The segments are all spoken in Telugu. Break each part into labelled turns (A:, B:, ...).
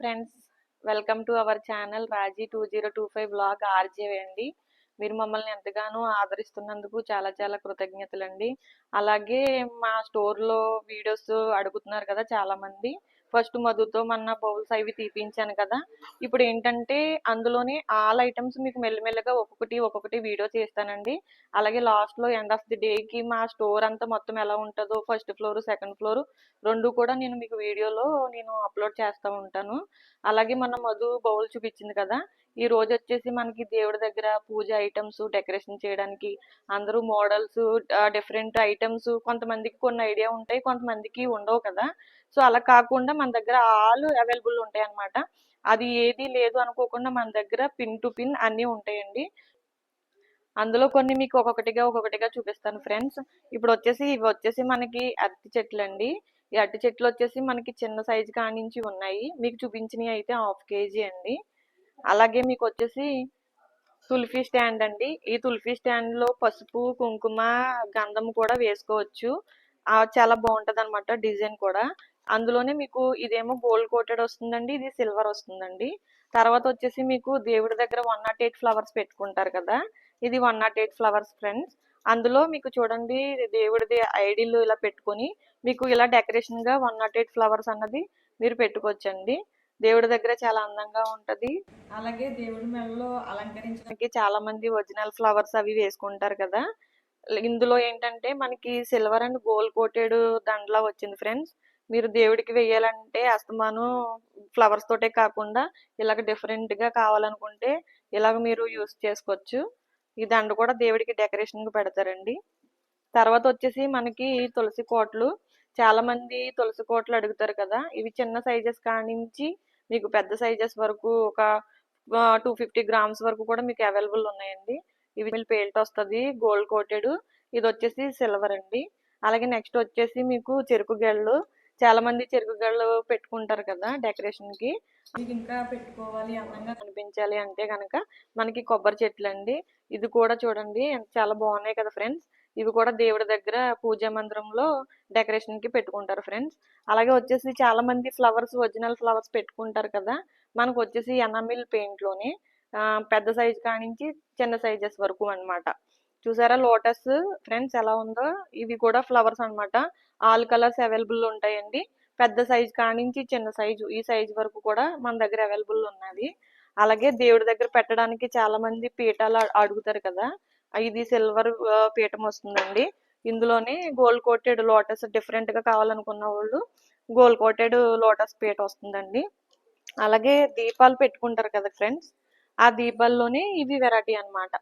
A: Friends welcome to our channel Raji two zero two five blog RJ అండి మీరు మమ్మల్ని ఎంతగానో ఆదరిస్తున్నందుకు చాలా చాలా కృతజ్ఞతలండి. అలాగే మా స్టోర్లో వీడియోస్ అడుగుతున్నారు కదా చాలామంది. ఫస్ట్ మధుతో మన బౌల్స్ అవి తీపించాను కదా. ఇప్పుడు ఏంటంటే అందులోనే ఆల్ ఐటమ్స్ మీకు మెల్లమెల్లగా ఒక్కొక్కటి ఒక్కొక్కటి వీడియో చేస్తానండి. అలాగే లాస్ట్లో ఎండ్ ఆఫ్ ది డేకి మా స్టోర్ అంతా మొత్తం ఎలా ఉంటుందో ఫస్ట్ ఫ్లోర్ సెకండ్ ఫ్లోర్ రెండు కూడా నేను మీకు వీడియోలో నేను అప్లోడ్ చేస్తూ ఉంటాను. అలాగే మన మధు బౌల్ చూపించింది కదా. ఈ రోజు వచ్చేసి మనకి దేవుడి దగ్గర పూజ ఐటమ్స్ డెకరేషన్ చేయడానికి అందరూ మోడల్స్ డిఫరెంట్ ఐటమ్స్ కొంతమందికి కొన్ని ఐడియా ఉంటాయి కొంతమందికి ఉండవు కదా. సో అలా కాకుండా మన దగ్గర ఆల్ అవైలబుల్ ఉంటాయి అన్నమాట. అది ఏది లేదు అనుకోకుండా మన దగ్గర పిన్ టు పిన్ అన్నీ ఉంటాయండి. అందులో కొన్ని మీకు ఒక్కొక్కటిగా ఒక్కొక్కటిగా చూపిస్తాను ఫ్రెండ్స్ ఇప్పుడు వచ్చేసి ఇవి వచ్చేసి మనకి అరటి చెట్లు అండి. ఈ అరటి చెట్లు వచ్చేసి మనకి చిన్న సైజు కానించి ఉన్నాయి. మీకు చూపించినవి అయితే హాఫ్ కేజీ అండి. అలాగే మీకు వచ్చేసి తుల్ఫీ స్టాండ్ అండి. ఈ తుల్ఫీ స్టాండ్లో పసుపు కుంకుమ గంధం కూడా వేసుకోవచ్చు. చాలా బాగుంటది అనమాట డిజైన్ కూడా. అందులోనే మీకు ఇదేమో గోల్డ్ కోటెడ్ వస్తుందండి ఇది సిల్వర్ వస్తుందండి. తర్వాత వచ్చేసి మీకు దేవుడి దగ్గర వన్ నాట్ ఎయిట్ ఫ్లవర్స్ పెట్టుకుంటారు కదా ఇది one nought eight flowers friends. అందులో మీకు చూడండి దేవుడిది ఐడిల్ ఇలా పెట్టుకొని మీకు ఇలా డెకరేషన్గా వన్ నాట్ ఎయిట్ ఫ్లవర్స్ అన్నది మీరు పెట్టుకోవచ్చండి. దేవుడి దగ్గర చాలా అందంగా ఉంటది. అలాగే దేవుడి మెడలో అలంకరించడానికి చాలా మంది ఒరిజినల్ ఫ్లవర్స్ అవి వేసుకుంటారు కదా. ఇందులో ఏంటంటే మనకి సిల్వర్ అండ్ గోల్డ్ కోటెడ్ దండలా వచ్చింది ఫ్రెండ్స్. మీరు దేవుడికి వేయాలంటే అస్తమానం ఫ్లవర్స్ తోటే కాకుండా ఇలాగ డిఫరెంట్గా కావాలనుకుంటే ఇలాగ మీరు యూస్ చేసుకోవచ్చు. ఈ దండ కూడా దేవుడికి డెకరేషన్కి పెడతారండి. తర్వాత వచ్చేసి మనకి తులసి కోటలు. చాలా మంది తులసి కోటలు అడుగుతారు కదా. ఇవి చిన్న సైజెస్ కానించి మీకు పెద్ద సైజెస్ వరకు ఒక టూ ఫిఫ్టీ గ్రామ్స్ వరకు కూడా మీకు అవైలబుల్ ఉన్నాయండి. ఇవి పేల్ట్ వస్తుంది గోల్డ్ కోటెడ్ ఇది వచ్చేసి సిల్వర్ అండి. అలాగే నెక్స్ట్ వచ్చేసి మీకు చెరుకు గెళ్ళు. చాలా మంది చెరుకు గళ్ళు పెట్టుకుంటారు కదా డెకరేషన్కి. ఇంకా పెట్టుకోవాలి అందంగా కనిపించాలి అంటే కనుక మనకి కొబ్బరి చెట్లు అండి ఇది కూడా చూడండి చాలా బాగున్నాయి కదా ఫ్రెండ్స్ ఇవి కూడా దేవుడి దగ్గర పూజా మందిరంలో డెకరేషన్కి పెట్టుకుంటారు ఫ్రెండ్స్ అలాగే వచ్చేసి చాలా మంది ఫ్లవర్స్ ఒరిజినల్ ఫ్లవర్స్ పెట్టుకుంటారు కదా. మనకు వచ్చేసి ఎనామిల్ పెయింట్లోనే పెద్ద సైజ్ కానించి చిన్న సైజెస్ వరకు అనమాట చూసారా లోటస్ ఫ్రెండ్స్ ఎలా ఉందో? ఇవి కూడా ఫ్లవర్స్ అనమాట ఆల్ కలర్స్ అవైలబుల్ ఉంటాయండి. పెద్ద సైజ్ కానించి చిన్న సైజు ఈ సైజ్ వరకు కూడా మన దగ్గర అవైలబుల్ ఉన్నది అలాగే దేవుడి దగ్గర పెట్టడానికి చాలా మంది పీఠాలు అడుగుతారు కదా. ఇది సిల్వర్ పీఠం వస్తుందండి. ఇందులోనే గోల్డ్ కోటెడ్ లోటస్ డిఫరెంట్గా కావాలనుకున్న వాళ్ళు గోల్డ్ కోటెడ్ లోటస్ పీట వస్తుందండి. అలాగే దీపాలు పెట్టుకుంటారు కదా ఫ్రెండ్స్ ఆ దీపాల్లోనే ఇవి వెరైటీ అనమాట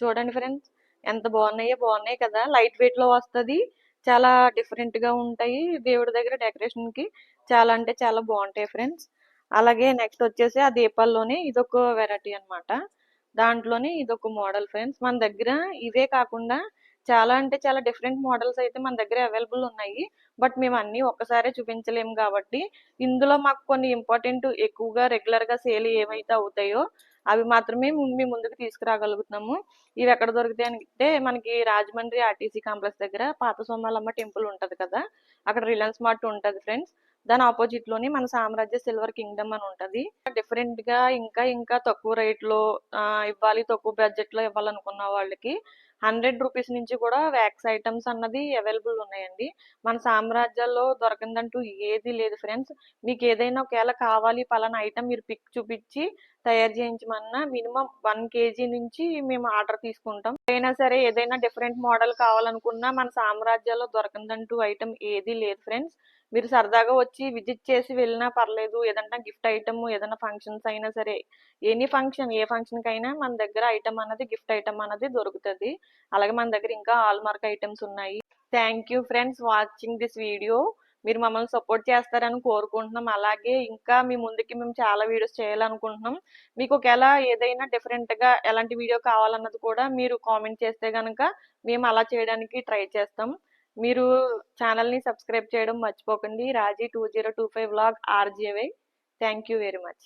A: చూడండి ఫ్రెండ్స్ ఎంత బాగున్నాయో బాగున్నాయి కదా. లైట్ వెయిట్లో వస్తుంది చాలా డిఫరెంట్గా ఉంటాయి. దేవుడి దగ్గర డెకరేషన్కి చాలా అంటే చాలా బాగుంటాయి ఫ్రెండ్స్ అలాగే నెక్స్ట్ వచ్చేసి ఆ దీపాల్లోనే ఇదొక వెరైటీ అనమాట దాంట్లోనే ఇదొక మోడల్ ఫ్రెండ్స్. మన దగ్గర ఇవే కాకుండా చాలా అంటే చాలా డిఫరెంట్ మోడల్స్ అయితే మన దగ్గర అవైలబుల్ ఉన్నాయి. బట్ మేము అన్ని ఒక్కసారే చూపించలేము కాబట్టి ఇందులో మాకు కొన్ని ఇంపార్టెంట్ ఎక్కువగా రెగ్యులర్గా సేల్ ఏవైతే అవుతాయో అవి మాత్రమే మీ ముందుకు తీసుకురాగలుగుతున్నాము. ఇవి ఎక్కడ దొరుకుతాయి అంటే మనకి రాజమండ్రి ఆర్టీసీ కాంప్లెక్స్ దగ్గర పాత సోమాలమ్మ టెంపుల్ ఉంటుంది కదా? అక్కడ రిలయన్స్ మార్ట్ ఉంటుంది ఫ్రెండ్స్. దాని ఆపోజిట్లోనే మన సామ్రాజ్య సిల్వర్ కింగ్డమ్ అని ఉంటది. డిఫరెంట్గా ఇంకా ఇంకా తక్కువ రేట్లో ఇవ్వాలి తక్కువ బడ్జెట్లో ఇవ్వాలనుకున్న వాళ్ళకి హండ్రెడ్ రూపీస్ నుంచి కూడా వ్యాక్స్ ఐటమ్స్ అన్నది అవైలబుల్ ఉన్నాయండి. మన సామ్రాజ్యాల్లో దొరకందంటూ ఏది లేదు ఫ్రెండ్స్ మీకు ఏదైనా ఒకవేళ కావాలి పలానా ఐటమ్ మీరు పిక్ చూపించి తయారు చేయించమన్నా మినిమం వన్ కేజీ నుంచి మేము ఆర్డర్ తీసుకుంటాం. అయినా సరే ఏదైనా డిఫరెంట్ మోడల్ కావాలనుకున్నా మన సామ్రాజ్యాల్లో దొరకందంటూ ఐటమ్ ఏది లేదు ఫ్రెండ్స్ మీరు సరదాగా వచ్చి విజిట్ చేసి వెళ్ళినా పర్లేదు ఏదన్నా గిఫ్ట్ ఐటమ్ ఏదైనా ఫంక్షన్స్ అయినా సరే ఎనీ ఫంక్షన్ ఏ ఫంక్షన్కి అయినా మన దగ్గర ఐటమ్ అన్నది గిఫ్ట్ ఐటమ్ అన్నది దొరుకుతుంది. అలాగే మన దగ్గర ఇంకా ఆల్ మార్క్ ఐటమ్స్ ఉన్నాయి. Thank you friends watching this video. మీరు మమ్మల్ని సపోర్ట్ చేస్తారని కోరుకుంటున్నాం. అలాగే ఇంకా మీ ముందుకి మేము చాలా వీడియోస్ చేయాలనుకుంటున్నాం. మీకు ఒకవేళ ఏదైనా డిఫరెంట్గా ఎలాంటి వీడియో కావాలన్నది కూడా మీరు కామెంట్ చేస్తే కనుక మేము అలా చేయడానికి ట్రై చేస్తాం. మీరు ఛానల్ని సబ్స్క్రైబ్ చేయడం మర్చిపోకండి. Raji two zero two five vlog RJY. Thank you very much.